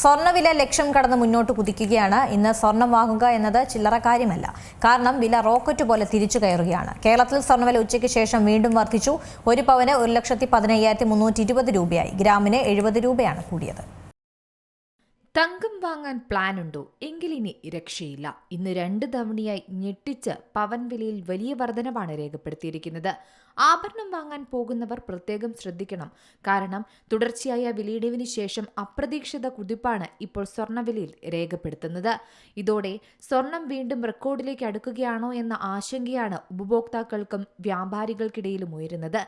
സ്വർണവില ലക്ഷം കടന്ന് മുന്നോട്ട് കുതിക്കുകയാണ്. ഇന്ന് സ്വർണം വാങ്ങുക എന്നത് ചില്ലറ കാര്യമല്ല. കാരണം വില റോക്കറ്റ് പോലെ തിരിച്ചു കയറുകയാണ്. കേരളത്തിൽ സ്വർണവില ഉച്ചയ്ക്ക് ശേഷം വീണ്ടും വർദ്ധിച്ചു. ഒരു പവന് ഒരു ലക്ഷത്തി പതിനയ്യായിരത്തി മുന്നൂറ്റി ഇരുപത് രൂപയായി. ഗ്രാമിന് എഴുപത് രൂപയാണ് കൂടിയത്. തങ്കം വാങ്ങാൻ പ്ലാൻ ഉണ്ടോ എങ്കിലിനി രക്ഷയില്ല. ഇന്ന് രണ്ട് തവണയായി ഞെട്ടിച്ച് പവൻ വിലയിൽ വലിയ വർധനവാണ് രേഖപ്പെടുത്തിയിരിക്കുന്നത്. ആഭരണം വാങ്ങാൻ പോകുന്നവർ പ്രത്യേകം ശ്രദ്ധിക്കണം. കാരണം തുടർച്ചയായ വിലയിടിവിന് ശേഷം അപ്രതീക്ഷിത കുതിപ്പാണ് ഇപ്പോൾ സ്വർണവിലയിൽ രേഖപ്പെടുത്തുന്നത്. ഇതോടെ സ്വർണം വീണ്ടും റെക്കോർഡിലേക്ക് അടുക്കുകയാണോ എന്ന ആശങ്കയാണ് ഉപഭോക്താക്കൾക്കും വ്യാപാരികൾക്കിടയിലും ഉയരുന്നത്.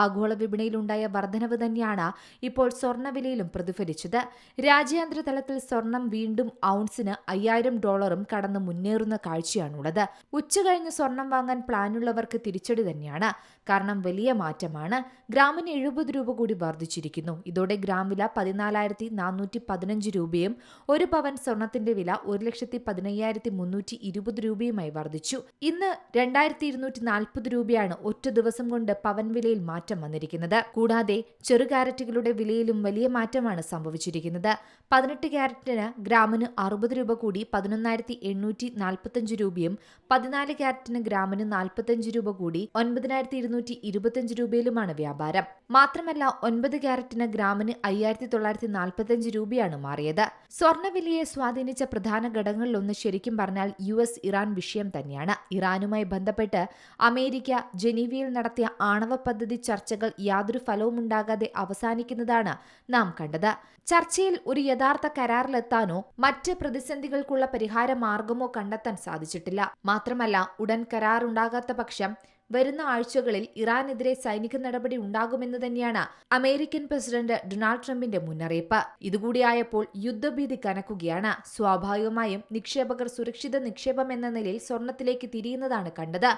ആഗോള വിപണിയിലുണ്ടായ വർധനവ് തന്നെയാണ് ഇപ്പോൾ സ്വർണവിലയിലും പ്രതിഫലിച്ചത്. രാജ്യാന്തര തലത്തിൽ സ്വർണം വീണ്ടും ഔൺസിന് അയ്യായിരം ഡോളറും കടന്ന് മുന്നേറുന്ന കാഴ്ചയാണുള്ളത്. ഉച്ചകഴിഞ്ഞ് സ്വർണം വാങ്ങാൻ പ്ലാനുള്ളവർക്ക് തിരിച്ചടി തന്നെയാണ്. കാരണം വലിയ മാറ്റമാണ്. ഗ്രാമിന് എഴുപത് രൂപ കൂടി വർദ്ധിച്ചിരിക്കുന്നു. ഇതോടെ ഗ്രാം വില പതിനാലായിരത്തി നാനൂറ്റി പതിനഞ്ച് രൂപയും ഒരു പവൻ സ്വർണത്തിന്റെ വില ഒരു ലക്ഷത്തി പതിനയ്യായിരത്തി മുന്നൂറ്റി ഇരുപത് രൂപയുമായി വർദ്ധിച്ചു. ഇന്ന് രണ്ടായിരത്തി ഇരുന്നൂറ്റി നാൽപ്പത് രൂപയാണ് ഒറ്റ ദിവസം കൊണ്ട് പവൻ വിലയിൽ മാറ്റം വന്നിരിക്കുന്നത്. കൂടാതെ ചെറു ക്യാരറ്റുകളുടെ വിലയിലും വലിയ മാറ്റമാണ് സംഭവിച്ചിരിക്കുന്നത്. പതിനെട്ട് ക്യാരറ്റിന് ഗ്രാമിന് അറുപത് രൂപ കൂടി പതിനൊന്നായിരത്തി എണ്ണൂറ്റി നാൽപ്പത്തഞ്ച് രൂപയും പതിനാല് ക്യാരറ്റിന് ഗ്രാമിന് നാൽപ്പത്തഞ്ച് രൂപ കൂടി ഒൻപതിനായിരത്തി ഇരുന്നൂറ്റി ഇരുപത്തഞ്ച് രൂപയിലുമാണ് വ്യാപാരം. മാത്രമല്ല ഒൻപത് ക്യാരറ്റിന് ഗ്രാമിന് അയ്യായിരത്തി തൊള്ളായിരത്തി നാൽപ്പത്തഞ്ച് രൂപയാണ് മാറിയത്. സ്വർണവിലയെ സ്വാധീനിച്ച പ്രധാന ഘടകങ്ങളിലൊന്ന് ശരിക്കും പറഞ്ഞാൽ യു എസ് ഇറാൻ വിഷയം തന്നെയാണ്. ഇറാനുമായി ബന്ധപ്പെട്ട് അമേരിക്ക ജനീവയിൽ നടത്തിയ ആണവ പദ്ധതി ചർച്ചകൾ യാതൊരു ഫലവുമുണ്ടാകാതെ അവസാനിക്കുന്നതാണ് നാം കണ്ടത്. ചർച്ചയിൽ ഒരു യഥാർത്ഥ കരാറിലെത്താനോ മറ്റ് പ്രതിസന്ധികൾക്കുള്ള പരിഹാര മാർഗമോ കണ്ടെത്താൻ സാധിച്ചിട്ടില്ല. മാത്രമല്ല ഉടൻ കരാറുണ്ടാകാത്ത പക്ഷം വരുന്ന ആഴ്ചകളിൽ ഇറാനെതിരെ സൈനിക നടപടി ഉണ്ടാകുമെന്ന് തന്നെയാണ് അമേരിക്കൻ പ്രസിഡന്റ് ഡൊണാൾഡ് ട്രംപിന്റെ മുന്നറിയിപ്പ്. ഇതുകൂടിയായപ്പോൾ യുദ്ധഭീതി കനക്കുകയാണ്. സ്വാഭാവികമായും നിക്ഷേപകർ സുരക്ഷിത നിക്ഷേപം എന്ന നിലയിൽ സ്വർണത്തിലേക്ക് തിരിയുന്നതാണ് കണ്ടത്.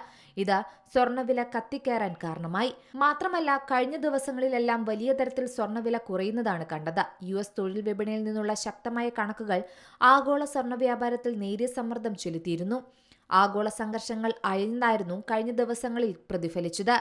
ഇത് സ്വർണവില കത്തിക്കയറാൻ കാരണമായി. മാത്രമല്ല കഴിഞ്ഞ ദിവസങ്ങളിലെല്ലാം വലിയ തരത്തിൽ സ്വർണവില കുറയുന്നതാണ് കണ്ടത്. യു എസ് തൊഴിൽ വിപണിയിൽ നിന്നുള്ള ശക്തമായ കണക്കുകൾ ആഗോള സ്വർണ വ്യാപാരത്തിൽ നേരിയ സമ്മർദ്ദം ചെലുത്തിയിരുന്നു. ആഗോള സംഘർഷങ്ങൾ അയഞ്ഞായിരുന്നു കഴിഞ്ഞ ദിവസങ്ങളിൽ പ്രതിഫലിച്ചത്.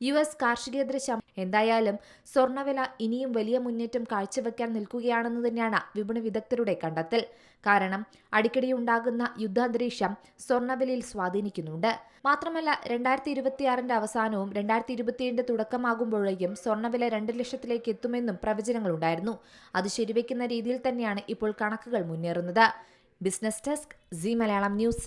യു എസ് കാർഷികേതര ശം എന്തായാലും സ്വർണവില ഇനിയും വലിയ മുന്നേറ്റം കാഴ്ചവെക്കാൻ നിൽക്കുകയാണെന്ന് തന്നെയാണ് വിപണി വിദഗ്ധരുടെ കണ്ടെത്തൽ. കാരണം അടിക്കടി ഉണ്ടാകുന്ന യുദ്ധാന്തരീക്ഷം സ്വർണവിലയിൽ സ്വാധീനിക്കുന്നുണ്ട്. മാത്രമല്ല രണ്ടായിരത്തി ഇരുപത്തിയാറിന്റെ അവസാനവും രണ്ടായിരത്തി ഇരുപത്തിയേഴിന്റെ തുടക്കമാകുമ്പോഴേക്കും സ്വർണവില രണ്ട് ലക്ഷത്തിലേക്ക് എത്തുമെന്നും പ്രവചനങ്ങളുണ്ടായിരുന്നു. അത് ശരിവെക്കുന്ന രീതിയിൽ തന്നെയാണ് ഇപ്പോൾ കണക്കുകൾ മുന്നേറുന്നത്. Business desk Zee Malayalam news